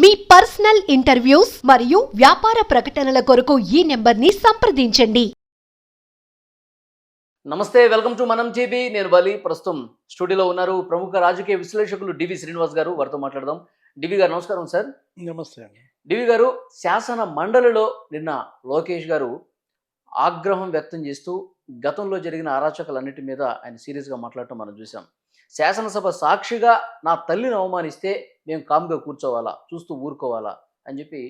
మీ personal interviews మరియు వ్యాపార ప్రకటనల కొరకు ఈ నెంబర్ని సంప్రదించండి. నమస్తే వెల్కమ్ టు మనం టీవీ. నేను బలి ప్రస్తుతం స్టూడియోలో ఉన్నారు ప్రముఖ రాజకీయ విశ్లేషకులు డివి శ్రీనివాస్ గారు. వారితో మాట్లాడదాం. డివి గారు నమస్కారం సార్. నమస్తే అండి. డివి గారు శాసన మండలిలో నిన్న లోకేష్ గారు ఆగ్రహం వ్యక్తం చేస్తూ గతంలో జరిగిన అరాచకాలన్నిటి మీద ఆయన సీరియస్గా మాట్లాడటం మనం చూసాం శాసనసభ సాక్షిగా నా తల్లిని అవమానిస్తే మేము కామ్గా కూర్చోవాలా చూస్తూ ఊరుకోవాలా అని చెప్పి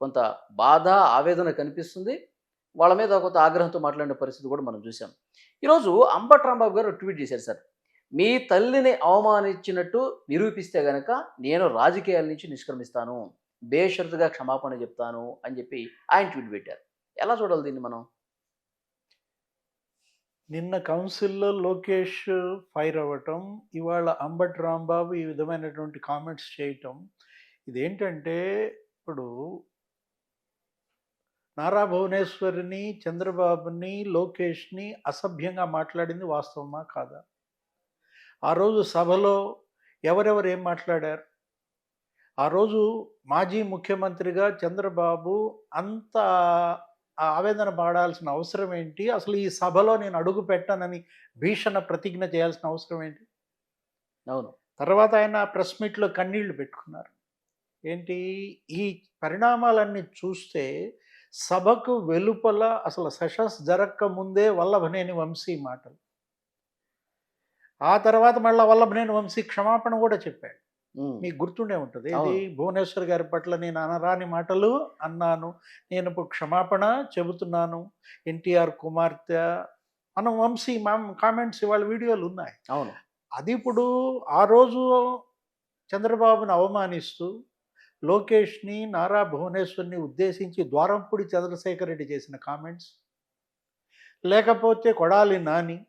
కొంత బాధ ఆవేదన కనిపిస్తుంది. వాళ్ళ మీద కొంత ఆగ్రహంతో మాట్లాడిన పరిస్థితి కూడా మనం చూసాం ఈరోజు అంబట్ రాంబాబు గారు ట్వీట్ చేశారు సార్. మీ తల్లిని అవమానించినట్టు నిరూపిస్తే గనక నేను రాజకీయాల నుంచి నిష్క్రమిస్తాను బేషరతుగా క్షమాపణ చెప్తాను అని చెప్పి ఆయన ట్వీట్ పెట్టారు. ఎలా చూడాలి దీన్ని మనం? నిన్న కౌన్సిల్లో లోకేష్ ఫైర్ అవ్వటం ఇవాళ అంబట్ రాంబాబు ఈ విధమైనటువంటి కామెంట్స్ చేయటం. ఇదేంటంటే ఇప్పుడు నారా భువనేశ్వరిని చంద్రబాబుని లోకేష్ని అసభ్యంగా మాట్లాడింది వాస్తవమా కాదా? ఆ రోజు సభలో ఎవరెవరు ఏం మాట్లాడారు? ఆ రోజు మాజీ ముఖ్యమంత్రిగా చంద్రబాబు అంత ఆవేదన పడాల్సిన అవసరం ఏంటి? అసలు ఈ సభలో నేను అడుగు పెట్టనని భీషణ ప్రతిజ్ఞ చేయాల్సిన అవసరం ఏంటి? అవును. తర్వాత ఆయన ప్రెస్ మీట్లో కన్నీళ్ళు పెట్టుకున్నారు. ఏంటి? ఈ పరిణామాలన్నీ చూస్తే సభకు వెలుపల అసలు సెషన్స్ జరగక ముందే వల్లభనేని వంశీ మాటలు. ఆ తర్వాత మళ్ళీ వల్లభనేని వంశీ క్షమాపణ కూడా చెప్పాడు. మీకు గుర్తుండే ఉంటుంది. ఇది. భువనేశ్వర్ గారి పట్ల నేను అనరాని మాటలు అన్నాను. నేను ఇప్పుడు క్షమాపణ చెబుతున్నాను. ఎన్టీఆర్ కుమార్తె మన వంశీ మా కామెంట్స్ ఇవాళ వీడియోలు ఉన్నాయి. అవును. అది ఇప్పుడు ఆ రోజు చంద్రబాబుని అవమానిస్తూ లోకేష్ని నారా భువనేశ్వర్ని ఉద్దేశించి ద్వారంపూడి చంద్రశేఖర్ రెడ్డి చేసిన కామెంట్స్. లేకపోతే కొడాలి నాని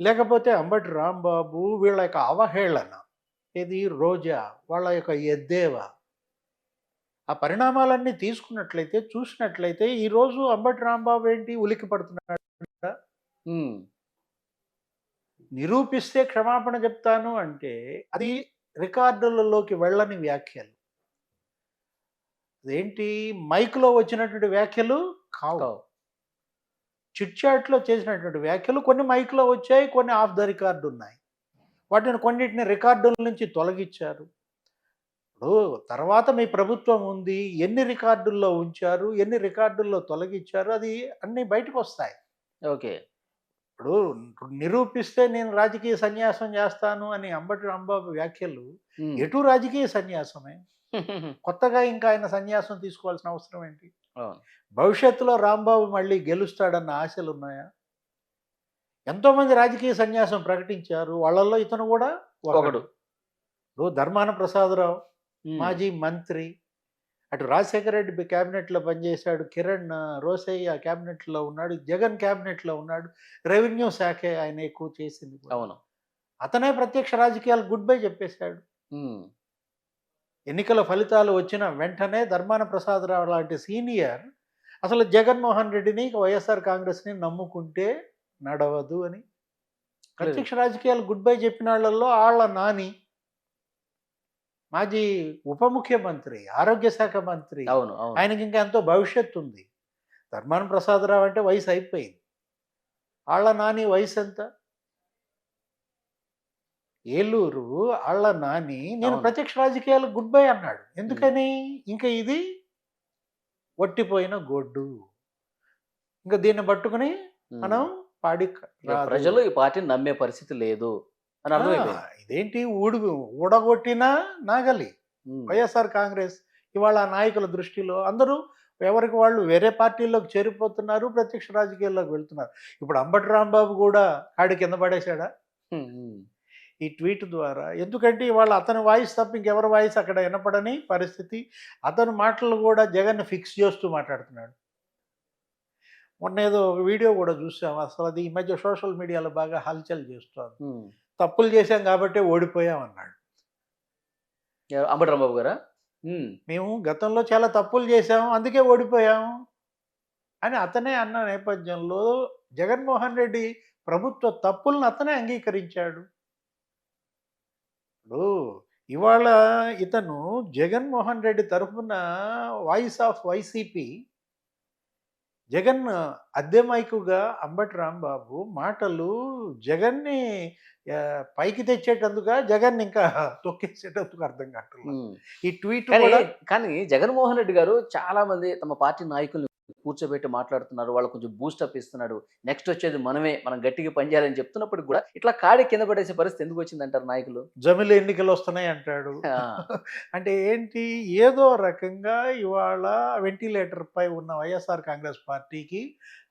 లేకపోతే అంబటి రాంబాబు వీళ్ళ యొక్క అవహేళన. ఇది రోజా వాళ్ళ యొక్క ఎద్దేవా. ఆ పరిణామాలన్నీ తీసుకున్నట్లయితే చూసినట్లయితే ఈరోజు అంబటి రాంబాబు ఏంటి? ఉలికి పడుతున్నాడు నిరూపిస్తే క్షమాపణ చెప్తాను అంటే అది రికార్డులలోకి వెళ్ళని వ్యాఖ్యలు. అదేంటి? మైక్లో వచ్చినటువంటి వ్యాఖ్యలు కావు. కావు. చిట్ చాట్లో చేసినటువంటి వ్యాఖ్యలు కొన్ని మైక్లో వచ్చాయి కొన్ని ఆఫ్ ద రికార్డు ఉన్నాయి. వాటిని కొన్నిటిని రికార్డుల నుంచి తొలగించారు. ఇప్పుడు తర్వాత మీ ప్రభుత్వం ఉంది ఎన్ని రికార్డుల్లో ఉంచారు ఎన్ని రికార్డుల్లో తొలగించారు అది అన్నీ బయటకు వస్తాయి. ఓకే. ఇప్పుడు నిరూపిస్తే నేను రాజకీయ సన్యాసం చేస్తాను అని అంబటి రాంబాబు వ్యాఖ్యలు ఎటు రాజకీయ సన్యాసమే? కొత్తగా ఇంకా ఆయన సన్యాసం తీసుకోవాల్సిన అవసరం ఏంటి? భవిష్యత్తులో రాంబాబు మళ్ళీ గెలుస్తాడన్న ఆశలు ఉన్నాయా ఎంతోమంది రాజకీయ సన్యాసం ప్రకటించారు. వాళ్ళల్లో ఇతను కూడా ఒకడు. ఇప్పుడు ధర్మాన ప్రసాదరావు మాజీ మంత్రి. అటు రాజశేఖర రెడ్డి క్యాబినెట్లో పనిచేశాడు. కిరణ్ రోసయ్య క్యాబినెట్లో ఉన్నాడు. జగన్ క్యాబినెట్లో ఉన్నాడు. రెవెన్యూ శాఖే ఆయన ఎక్కువ చేసింది. అవును. అతనే ప్రత్యక్ష రాజకీయాలు గుడ్ బై చెప్పేశాడు. ఎన్నికల ఫలితాలు వచ్చిన వెంటనే ధర్మాన ప్రసాదరావు లాంటి సీనియర్ అసలు జగన్మోహన్ రెడ్డిని వైఎస్ఆర్ కాంగ్రెస్ని నమ్ముకుంటే నడవదు అని. ప్రత్యక్ష రాజకీయాలు గుడ్ బై చెప్పిన వాళ్ళల్లో ఆళ్ళ నాని మాజీ ఉప ముఖ్యమంత్రి ఆరోగ్య శాఖ మంత్రి అవును ఆయనకి ఇంకా ఎంతో భవిష్యత్తు ఉంది. ధర్మాన ప్రసాదరావు అంటే వయసు అయిపోయింది. ఆళ్ళ నాని వయసు ఎంత? ఏలూరు ఆళ్ళ నాని నేను. ప్రత్యక్ష రాజకీయాలు గుడ్ బై అన్నాడు ఎందుకని? ఇంకా ఇది ఒట్టిపోయిన గొడ్డు. ఇంకా దీన్ని పట్టుకుని. మనం పాడి ప్రజలు ఈ పార్టీని నమ్మే పరిస్థితి లేదు అని అర్థమైపోయింది ఇదేంటి ఊడు ఊడగొట్టిన నాగలి. వైఎస్ఆర్ కాంగ్రెస్ ఇవాళ ఆ నాయకుల దృష్టిలో అందరూ ఎవరికి వాళ్ళు వేరే పార్టీల్లోకి చేరిపోతున్నారు ప్రత్యక్ష రాజకీయాల్లోకి వెళ్తున్నారు. ఇప్పుడు అంబటి రాంబాబు కూడా కాడి కింద పడేశాడా? ఈ ట్వీట్ ద్వారా. ఎందుకంటే ఇవాళ అతని వాయిస్ తప్ప ఇంకెవరి వాయిస్ అక్కడ వినపడని పరిస్థితి. అతని మాటలు కూడా జగన్ ఫిక్స్ చేస్తూ మాట్లాడుతున్నాడు. మొన్న ఏదో ఒక వీడియో కూడా చూసాం. అసలు అది ఈ మధ్య సోషల్ మీడియాలో బాగా హల్చల్ చేస్తోంది. తప్పులు చేశాం కాబట్టి ఓడిపోయాం అన్నాడు. ఎవరు? అంబటి రాంబాబు గారా? మేము గతంలో చాలా తప్పులు చేశాం అందుకే ఓడిపోయాం అని అతనే అన్న నేపథ్యంలో జగన్మోహన్ రెడ్డి ప్రభుత్వ తప్పులను అతనే అంగీకరించాడు. ఇప్పుడు ఇవాళ ఇతను జగన్మోహన్ రెడ్డి తరఫున వాయిస్ ఆఫ్ వైసీపీ జగన్ అద్దె మైకుగా అంబటి రాంబాబు మాటలు జగన్ని పైకి తెచ్చేటందుగా జగన్ ఇంకా తొక్కేసేటందుకు అర్థం కావట్లేదు. ఈ ట్వీట్ కానీ జగన్మోహన్ రెడ్డి గారు చాలా మంది తమ పార్టీ నాయకుల్ని కూర్చోబెట్టి మాట్లాడుతున్నారు వాళ్ళు కొంచెం బూస్టప్ ఇస్తున్నాడు. నెక్స్ట్ వచ్చేది మనమే మనం గట్టిగా పనిచేయాలని చెప్తున్నప్పుడు కూడా ఇట్లా కాడి కింద పడేసే పరిస్థితి ఎందుకు వచ్చిందంటారు నాయకులు? జమిలి ఎన్నికలు వస్తున్నాయి అంటాడు. అంటే ఏంటి? ఏదో రకంగా ఇవాళ వెంటిలేటర్ పై ఉన్న వైఎస్ఆర్ కాంగ్రెస్ పార్టీకి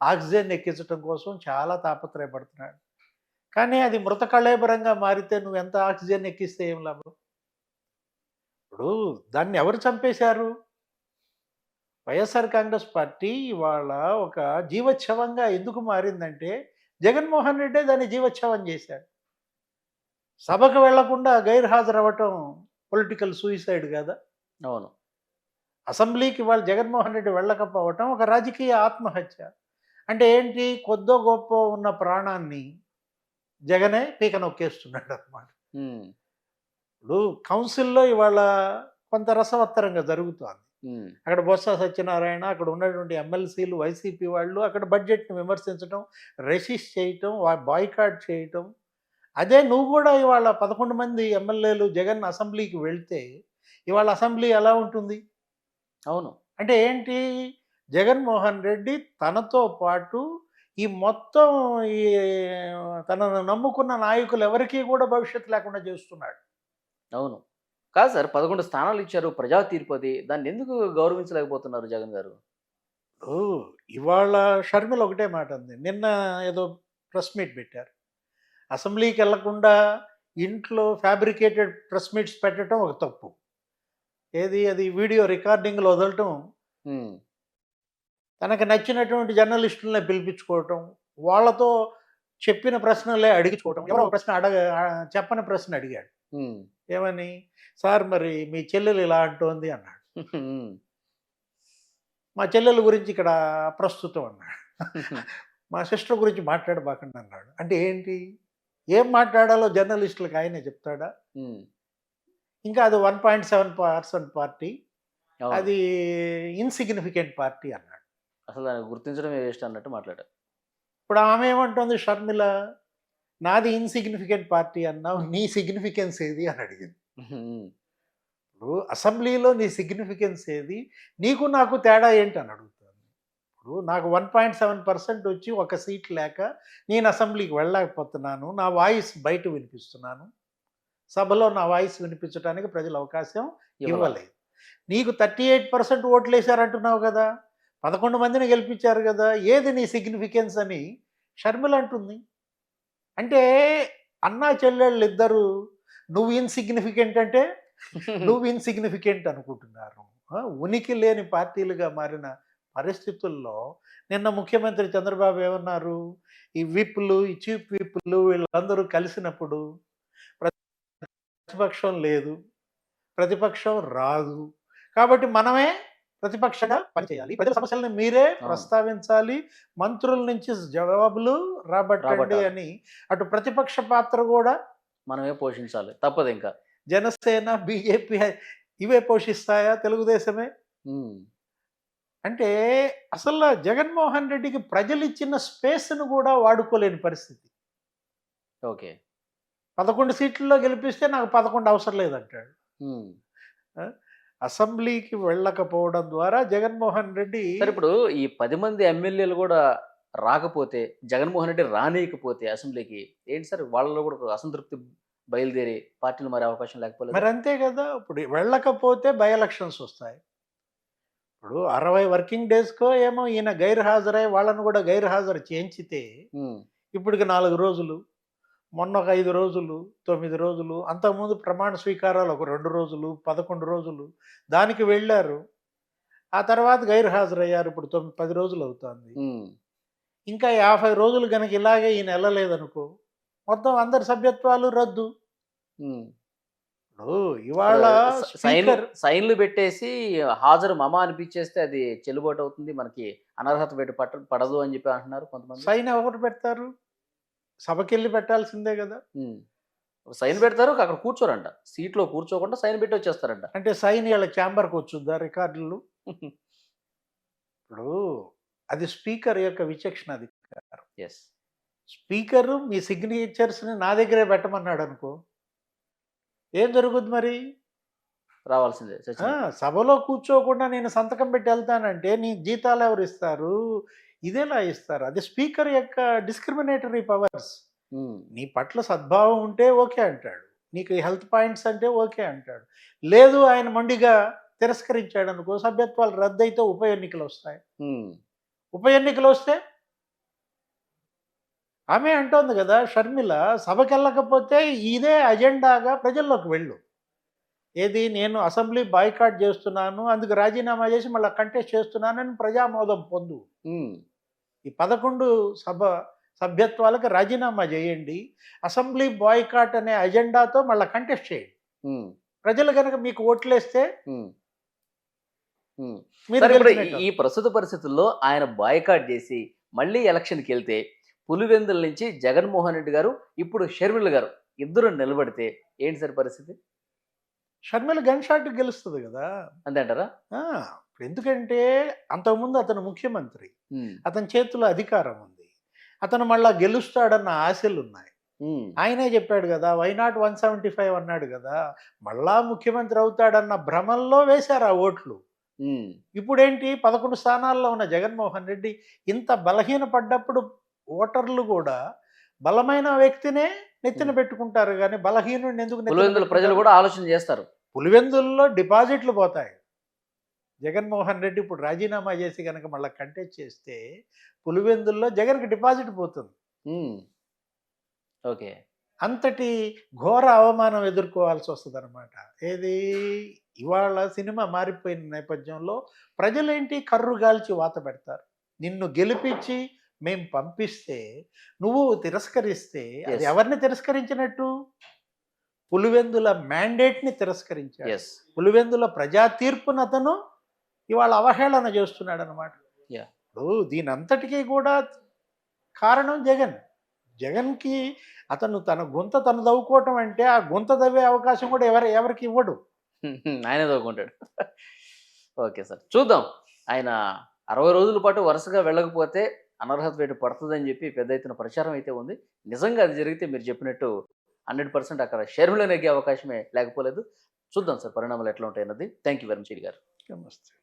ఆక్సిజన్ ఎక్కించడం కోసం చాలా తాపత్రయపడుతున్నాడు. కానీ అది మృత కళేబరంగా మారితే నువ్వు ఎంత ఆక్సిజన్ ఎక్కిస్తే ఏం లాభం? ఇప్పుడు దాన్ని ఎవరు చంపేశారు? వైఎస్ఆర్ కాంగ్రెస్ పార్టీ ఇవాళ ఒక జీవోత్సవంగా ఎందుకు మారిందంటే జగన్మోహన్ రెడ్డే దాన్ని జీవోత్సవం చేశాడు. సభకు వెళ్ళకుండా గైర్హాజరవ్వటం పొలిటికల్ సూయిసైడ్ కదా? అవును. అసెంబ్లీకి వాళ్ళు జగన్మోహన్ రెడ్డి వెళ్ళకపోవటం ఒక రాజకీయ ఆత్మహత్య. అంటే ఏంటి? కొద్దో గొప్ప ఉన్న ప్రాణాన్ని జగనే పీక నొక్కేస్తున్నాడు అనమాట ఇప్పుడు కౌన్సిల్లో ఇవాళ కొంత రసవత్తరంగా జరుగుతోంది. అక్కడ బొత్స సత్యనారాయణ అక్కడ ఉన్నటువంటి ఎమ్మెల్సీలు వైసీపీ వాళ్ళు అక్కడ బడ్జెట్ని విమర్శించడం రెసిస్ట్ చేయటం బాయ్కాట్ చేయటం. అదే నువ్వు కూడా ఇవాళ పదకొండు మంది ఎమ్మెల్యేలు జగన్ అసెంబ్లీకి వెళ్తే ఇవాళ అసెంబ్లీ ఎలా ఉంటుంది? అవును. అంటే ఏంటి? జగన్మోహన్ రెడ్డి తనతో పాటు ఈ మొత్తం ఈ తనను నమ్ముకున్న నాయకులు ఎవరికీ కూడా భవిష్యత్తు లేకుండా చేస్తున్నాడు. అవును. కాదు సార్ పదకొండు స్థానాలు ఇచ్చారు ప్రజా తీర్పు అది. దాన్ని ఎందుకు గౌరవించలేకపోతున్నారు జగన్ గారు? ఓ ఇవాళ షర్మిల ఒకటే మాట ఉంది నిన్న ఏదో ప్రెస్ మీట్ పెట్టారు. అసెంబ్లీకి వెళ్ళకుండా ఇంట్లో ఫ్యాబ్రికేటెడ్ ప్రెస్ మీట్స్ పెట్టడం ఒక తప్పు. ఏది? అది వీడియో రికార్డింగ్లో వదలటం. తనకు నచ్చినటువంటి జర్నలిస్టులనే పిలిపించుకోవటం వాళ్ళతో చెప్పిన ప్రశ్నలే అడిగించుకోవటం ఎవరో ప్రశ్న అడగ చెప్పని ప్రశ్న అడిగాడు. ఏమని? సార్ మరి మీ చెల్లెలు ఇలా అంటోంది అన్నాడు. మా చెల్లెల గురించి ఇక్కడ ప్రస్తుతం అన్నాడు. మా సిస్టర్ గురించి మాట్లాడబాకండి అన్నాడు. అంటే ఏంటి? ఏం మాట్లాడాలో జర్నలిస్టులకు ఆయనే చెప్తాడా? ఇంకా అది one point seven percent party. అది ఇన్సిగ్నిఫికెంట్ పార్టీ అన్నాడు. అసలు దాన్ని గుర్తించడమే వేస్ట్ అన్నట్టు మాట్లాడారు. ఇప్పుడు ఆమె ఏమంటుంది? షర్మిల నాది ఇన్సిగ్నిఫికెంట్ పార్టీ అన్నావు నీ సిగ్నిఫికెన్స్ ఏది అని అడిగింది. ఇప్పుడు అసెంబ్లీలో నీ సిగ్నిఫికెన్స్ ఏది నీకు నాకు తేడా ఏంటి అని అడుగుతుంది ఇప్పుడు నాకు వన్ పాయింట్ సెవెన్ పర్సెంట్ వచ్చి ఒక సీట్ లేక నేను అసెంబ్లీకి వెళ్ళలేకపోతున్నాను నా వాయిస్ బయట వినిపిస్తున్నాను సభలో నా వాయిస్ వినిపించడానికి ప్రజలు అవకాశం. ఇవ్వలేదు. నీకు థర్టీ ఎయిట్ పర్సెంట్ ఓట్లు వేశారంటున్నావు కదా పదకొండు మందిని గెలిపించారు కదా ఏది నీ సిగ్నిఫికెన్స్ అని షర్మిల అంటుంది. అంటే అన్నా చెల్లెళ్ళు ఇద్దరు నువ్వు ఇన్సిగ్నిఫికెంట్ అంటే నువ్వు ఇన్సిగ్నిఫికెంట్ అనుకుంటున్నారు. ఉనికి లేని పార్టీలుగా మారిన పరిస్థితుల్లో నిన్న ముఖ్యమంత్రి చంద్రబాబు ఏమన్నారు? ఈ విప్లు ఈ చీఫ్ విప్లు వీళ్ళందరూ కలిసినప్పుడు ప్రతిపక్షం లేదు ప్రతిపక్షం రాదు. కాబట్టి మనమే ప్రతిపక్షంగా పనిచేయాలి. ప్రజల సమస్యలను మీరే ప్రస్తావించాలి. మంత్రుల నుంచి జవాబులు రాబట్టండి. అని అటు ప్రతిపక్ష పాత్ర కూడా మనమే పోషించాలి. తప్పదు ఇంకా. జనసేన బీజేపీ ఇవే పోషిస్తాయా తెలుగుదేశమే? అంటే అసలు జగన్మోహన్ రెడ్డికి ప్రజలు ఇచ్చిన స్పేస్ను కూడా వాడుకోలేని పరిస్థితి. ఓకే. పదకొండు సీట్లలో గెలిపిస్తే నాకు పదకొండు అవసరం లేదంటాడు. అసెంబ్లీకి వెళ్ళకపోవడం ద్వారా జగన్మోహన్ రెడ్డి సరే ఇప్పుడు ఈ పది మంది ఎమ్మెల్యేలు కూడా రాకపోతే జగన్మోహన్ రెడ్డి రానియకపోతే అసెంబ్లీకి ఏంటి సార్? వాళ్ళలో కూడా అసంతృప్తి బయలుదేరి పార్టీలు మారే అవకాశం లేకపోలేదు? మరి అంతే కదా ఇప్పుడు వెళ్ళకపోతే బై ఎలక్షన్స్ వస్తాయి. ఇప్పుడు అరవై వర్కింగ్ డేస్కో ఏమో ఈయన గైర్ హాజరై వాళ్ళను కూడా గైర్ హాజరు చేయించితే ఇప్పటికి నాలుగు రోజులు. మొన్న ఒక ఐదు రోజులు తొమ్మిది రోజులు అంతకుముందు ప్రమాణ స్వీకారాలు ఒక రెండు రోజులు పదకొండు రోజులు దానికి వెళ్ళారు. ఆ తర్వాత గైర్ హాజరయ్యారు ఇప్పుడు తొమ్మిది పది రోజులు అవుతుంది. ఇంకా యాభై రోజులు కనుక ఇలాగే ఈయన వెళ్ళలేదనుకో మొత్తం అందరి సభ్యత్వాలు రద్దు. ఇప్పుడు ఇవాళ సైన్లు పెట్టేసి హాజరు మమ అనిపించేస్తే అది చెల్లుబాటు అవుతుంది. మనకి అనర్హత పెట్టి పట్ట పడదు అని చెప్పి అంటున్నారు కొంతమంది. సైన్ ఎవరు పెడతారు? సభకెళ్ళి పెట్టాల్సిందే కదా. సైన్ పెడతారు అక్కడ కూర్చోరంట. సీట్లో కూర్చోకుండా సైన్ పెట్టి వచ్చేస్తారంట. అంటే సైన్ వీళ్ళ ఛాంబర్కి వచ్చుద్దా రికార్డులు? ఇప్పుడు అది స్పీకర్ యొక్క విచక్షణ అధికారం ఎస్ స్పీకరు మీ సిగ్నేచర్స్ని నా దగ్గరే పెట్టమన్నాడు అనుకో ఏం జరుగుద్ది మరి? రావాల్సిందే సభలో కూర్చోకుండా నేను సంతకం పెట్టి వెళ్తానంటే నీ జీతాలు ఎవరు ఇస్తారు? ఇదేలా ఇస్తారు. అది స్పీకర్ యొక్క డిస్క్రిమినేటరీ పవర్స్ నీ పట్ల సద్భావం ఉంటే ఓకే అంటాడు. నీకు హెల్త్ పాయింట్స్ అంటే ఓకే అంటాడు. లేదు ఆయన మొండిగా తిరస్కరించాడు అనుకో సభ్యత్వాలు రద్దయితే ఉప ఎన్నికలు వస్తాయి. ఉప ఎన్నికలు వస్తే? ఆమె అంటోంది కదా షర్మిల సభకి వెళ్ళకపోతే ఇదే అజెండాగా ప్రజల్లోకి వెళ్ళు. ఏది నేను అసెంబ్లీ బాయ్కాట్ చేస్తున్నాను అందుకు రాజీనామా చేసి మళ్ళీ కంటెస్ట్ చేస్తున్నానని ప్రజామోదం పొందు. ఈ పదకొండు సభ సభ్యత్వాలకు రాజీనామా చేయండి. అసెంబ్లీ బాయ్కాట్ అనే అజెండాతో మళ్ళీ కంటెస్ట్ చేయండి. ప్రజలు కనుక మీకు ఓట్లేస్తే ఇప్పుడు గెలిచినట్టు. ఈ ప్రస్తుత పరిస్థితుల్లో ఆయన బాయ్కాట్ చేసి మళ్ళీ ఎలక్షన్కి వెళ్తే పులివెందుల నుంచి జగన్మోహన్ రెడ్డి గారు ఇప్పుడు షర్మిల గారు ఇద్దరు నిలబడితే ఏంటి సార్ పరిస్థితి? షర్మిల గన్ షాట్ గెలుస్తుంది కదా. అంతే అంటారా? ఎందుకంటే అంతకుముందు అతను ముఖ్యమంత్రి. అతని చేతిలో అధికారం ఉంది. అతను మళ్ళా గెలుస్తాడన్న ఆశలు ఉన్నాయి ఆయనే చెప్పాడు కదా వైనాట్ వన్ సెవెంటీ ఫైవ్ అన్నాడు కదా మళ్ళా ముఖ్యమంత్రి అవుతాడన్న భ్రమంలో వేశారు ఆ ఓట్లు. ఇప్పుడేంటి? పదకొండు స్థానాల్లో ఉన్న జగన్మోహన్ రెడ్డి ఇంత బలహీనపడ్డప్పుడు ఓటర్లు కూడా బలమైన వ్యక్తినే నెత్తిన. పెట్టుకుంటారు. కానీ బలహీనుడిని ఎందుకు ప్రజలు? కూడా ఆలోచన చేస్తారు. పులివెందుల్లో డిపాజిట్లు పోతాయి. జగన్మోహన్ రెడ్డి ఇప్పుడు రాజీనామా చేసి కనుక మళ్ళీ కంటెస్ట్ చేస్తే పులివెందుల్లో జగన్కి డిపాజిట్ పోతుంది. ఓకే. అంతటి ఘోర అవమానం ఎదుర్కోవాల్సి వస్తుంది అనమాట ఏది? ఇవాళ సినిమా మారిపోయిన నేపథ్యంలో ప్రజలేంటి కర్రు గాల్చి వాత పెడతారు? నిన్ను గెలిపించి మేం పంపిస్తే నువ్వు తిరస్కరిస్తే అది. ఎవరిని తిరస్కరించినట్టు? పులివెందుల మ్యాండేట్ని తిరస్కరించాడు. పులివెందుల ప్రజా తీర్పును అతను ఇవాళ అవహేళన చేస్తున్నాడు అనమాట. ఇప్పుడు దీని అంతటికీ కూడా కారణం జగన్. జగన్కి అతను తన గుంత తను దవ్వుకోవటం అంటే ఆ గుంత దవ్వే అవకాశం కూడా ఎవరు ఎవరికి ఇవ్వడు. ఆయనే చదువుకుంటాడు ఓకే సార్. చూద్దాం. ఆయన అరవై రోజుల పాటు వరుసగా వెళ్ళకపోతే అనర్హత వేటు పడుతుందని చెప్పి పెద్ద ఎత్తున ప్రచారం అయితే ఉంది. నిజంగా అది జరిగితే మీరు చెప్పినట్టు హండ్రెడ్ పర్సెంట్ అక్కడ షర్మిల నెగ్గే అవకాశమే లేకపోలేదు. చూద్దాం సార్ పరిణామాలు ఎట్లా ఉంటాయి అన్నది థ్యాంక్ యూ వెరీ మచ్ గారు నమస్తే.